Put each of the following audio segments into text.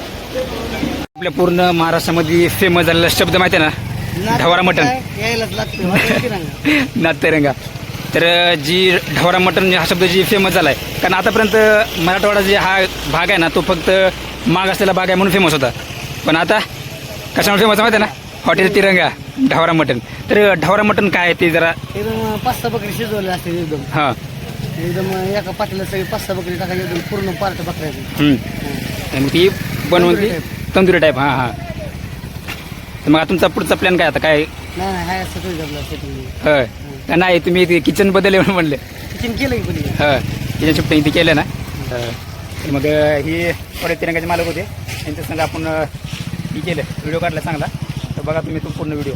आपल्या पूर्ण महाराष्ट्रामध्ये फेमस झालेला शब्द माहिती आहे ना? ढवारा मटण. लागतं नाथतिरंगा तर जी ढवारा मटण हा शब्द जी फेमस झाला आहे कारण आतापर्यंत मराठवाडा जे हा भाग आहे ना तो फक्त माग असलेला भाग आहे म्हणून फेमस होता. पण आता कशामुळे फेमस माहिती आहे ना? हॉटेल तिरंगा ढवारा मटण. तर ढवारा मटण काय आहे ते जरा पाच सहा बकरी शिजवले असते एकदम. हां. एकदम एका पाटीला सगळी पाच सहा बकरी टाकायची एकदम पूर्ण पार्ट बकऱ्याचं. हम्म. आणि ती बनवून ती तंदुरी टाईप हां हां. तर मग आता तुमचा पुढचा प्लॅन काय आता? काय? नाही नाही हाय सेटिंग का नाही तुम्ही ते किचन बदल म्हणून म्हणले. किचन केलं की हां किचन शिफ्टिंग ते केलं ना. तर मग ही थोडे तिरंगाचे मालक होते. त्यांच्या संग आपण अं, ही केलं. व्हिडिओ काढला चांगला. तर बघा तुम्ही तो पूर्ण व्हिडिओ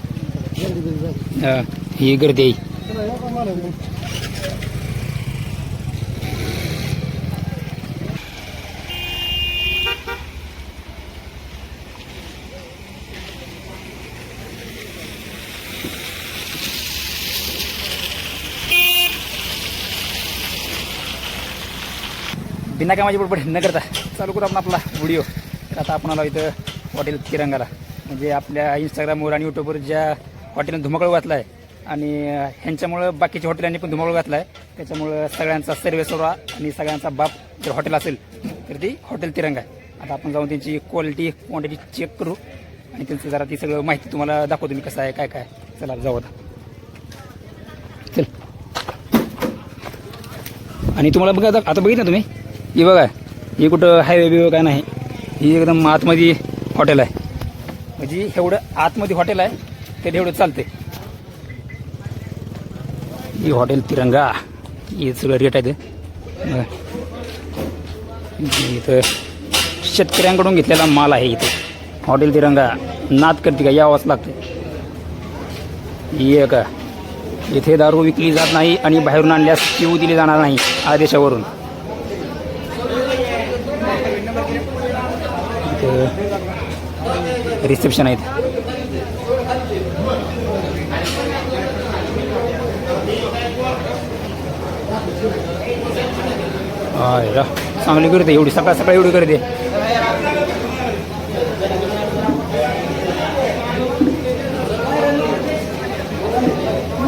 हां ही गर्दी आहे. बिना कामाची बडबड न करता चालू करू आपण आपला व्हिडिओ तर आता आपण आलो इथं हॉटेल तिरंगाला. म्हणजे आपल्या इंस्टाग्रामवर आणि यूट्यूबवर ज्या हॉटेलनं धुमाकूळ घातला आहे आणि ह्यांच्यामुळं बाकीच्या हॉटेलांनी पण धुमाकूळ घातला आहे त्याच्यामुळं सगळ्यांचा सर्वे सोडा आणि सगळ्यांचा बाप जर हॉटेल असेल तर ती हॉटेल तिरंगा आहे. आता आपण जाऊन त्यांची क्वालिटी क्वांटिटी चेक करू आणि त्यांचं जरा ती सगळं माहिती तुम्हाला दाखवतो मी कसं आहे काय काय. चला जाऊ आता. चल. आणि तुम्हाला बघा आता आता बघितलं तुम्ही? ही बघा ही कुठं हायवे बिवे काय नाही. ही एकदम आतमध्ये हॉटेल आहे. म्हणजे एवढं आतमध्ये हॉटेल आहे ते एवढं चालते ही हॉटेल तिरंगा. हे सगळं रेट आहे ते इथं शेतकऱ्यांकडून घेतलेला माल आहे इथे. हॉटेल तिरंगा. नाद करते का? यावंच लागते ही का इथे दारू विकली जात नाही आणि बाहेरून आणल्यास पिऊ दिली जाणार नाही आदेशावरून. रिसेप्शन आहेत. चांगली करते एवढी. सकाळ सकाळ एवढी करते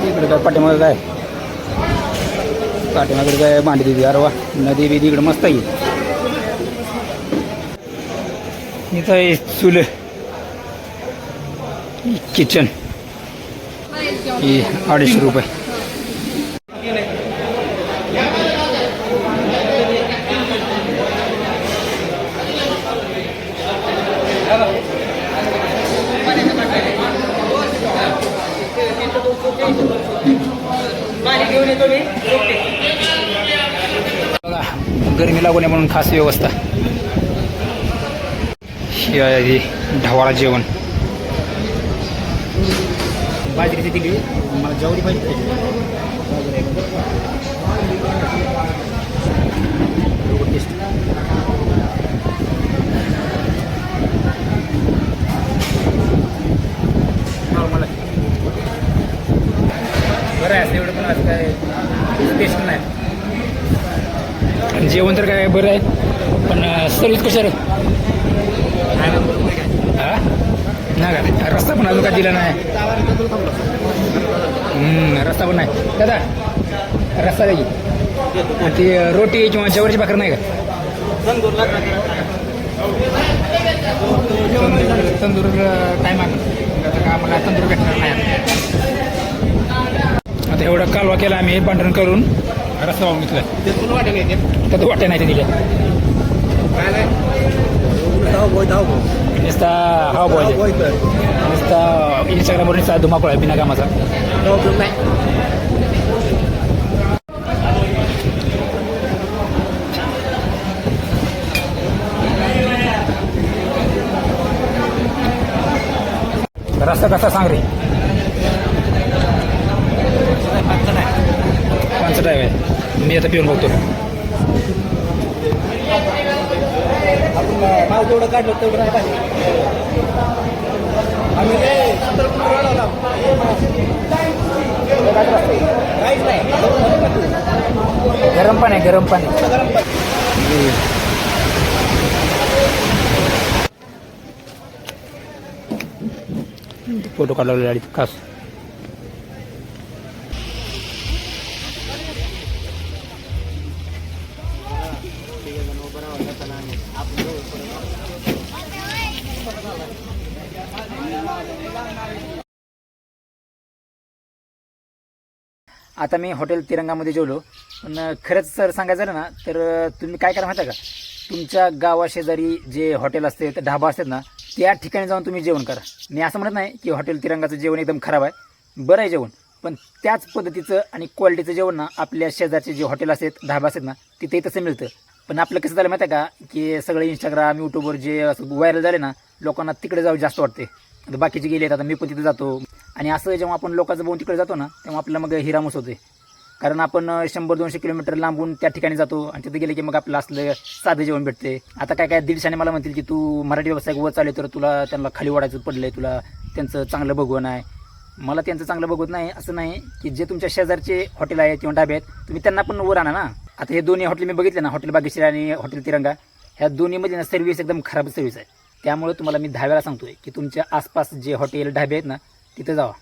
इकडे काय पाठीमागं काय? पाठीमागे काय मांडी दिली अरे वा. नदी बिदी इकडे मस्त आहे. इथं आहे चुल. किचन ही अडीचशे रुपये. गर्मी गरमी लागू नये म्हणून खास व्यवस्था. ही आहे ढवाळा जेवण. बाजरीची दिली मला जेवढी पाहिजे बरं आहे एवढं पण असं काय टेस्ट नाही. जेवण तर काय बरं आहे पण सर्विस कशा रे. नाही का? रस्ता पण अजून काय दिला नाही. रस्ता पण नाही. दादा रस्ता द्यायची की. आणि ती रोटी किंवा जवळची भाकर नाही का? तंदूर काय मागणं आता का आम्हाला तंदूर भेटणार नाही आता. एवढा कालवा केला आम्ही बांधण करून. रस्ता वाहून घेतला. त्यात वाट्या नाही ते दिल्या नुसता हा बॉय नुसता इंस्टाग्रामवर नुसता धुमाकूळ आहे बिना कामाचा रस्ता कसा सांग रे पाच टाईम आहे मी आता पिऊन बघतो नाव जेवढं काढलं तेवढं नाही पाहिजे आम्ही. काहीच नाही. गरम पाणी आहे, गरम पाणी. फोटो काढला गाडी खास. आता मी हॉटेल तिरंगामध्ये जेवलो. पण खरंच सर सांगायचं झालं ना तर तुम्ही काय करा माहिती आहे का? तुमच्या गावाशेजारी जे हॉटेल असते ढाबा असतात ना त्या ठिकाणी जाऊन तुम्ही जेवण करा. मी असं म्हणत नाही की हॉटेल तिरंगाचं जेवण एकदम खराब आहे. बरं आहे जेवण. पण त्याच पद्धतीचं आणि क्वालिटीचं जेवण ना आपल्या शेजारचे जे हॉटेल असतात ढाबा असतात ना तिथेही तसं मिळतं. पण आपलं कसं झालं माहिती आहे का की सगळे इंस्टाग्राम यूट्यूबवर जे असं व्हायरल झाले ना लोकांना तिकडे जाऊ जास्त वाटते आता बाकीचे गेले आता मी पण तिथे जातो. आणि असं जेव्हा आपण लोकांचं बघून तिकडे जातो ना तेव्हा आपल्याला मग हिरामूस होते कारण आपण शंभर दोनशे किलोमीटर लांबून त्या ठिकाणी जातो आणि तिथे गेले की मग आपलं असलं साधं जेवण भेटते. आता काय काय दीडशाने मला म्हणतील की तू मराठी व्यवसाय वर चालू तर तुला त्यांना खाली वाढायचं पडलंय तुला त्यांचं चांगलं बघवण आहे. मला त्यांचं चांगलं बघवत नाही असं नाही की जे तुमच्या शेजारचे हॉटेल आहे किंवा ढाबे आहेत तुम्ही त्यांना पण वर आणा ना. आता हे दोन्ही हॉटेल मी बघितले ना हॉटेल बागेश्री आणि हॉटेल तिरंगा. ह्या दोन्हीमध्ये ना सर्व्हिस एकदम खराब सर्व्हिस आहे. त्यामुळे तुम्हाला मी दहा वेळाला सांगतो सांगतोय की तुमच्या आसपास जे हॉटेल ढाबे आहेत ना तिथे जावा.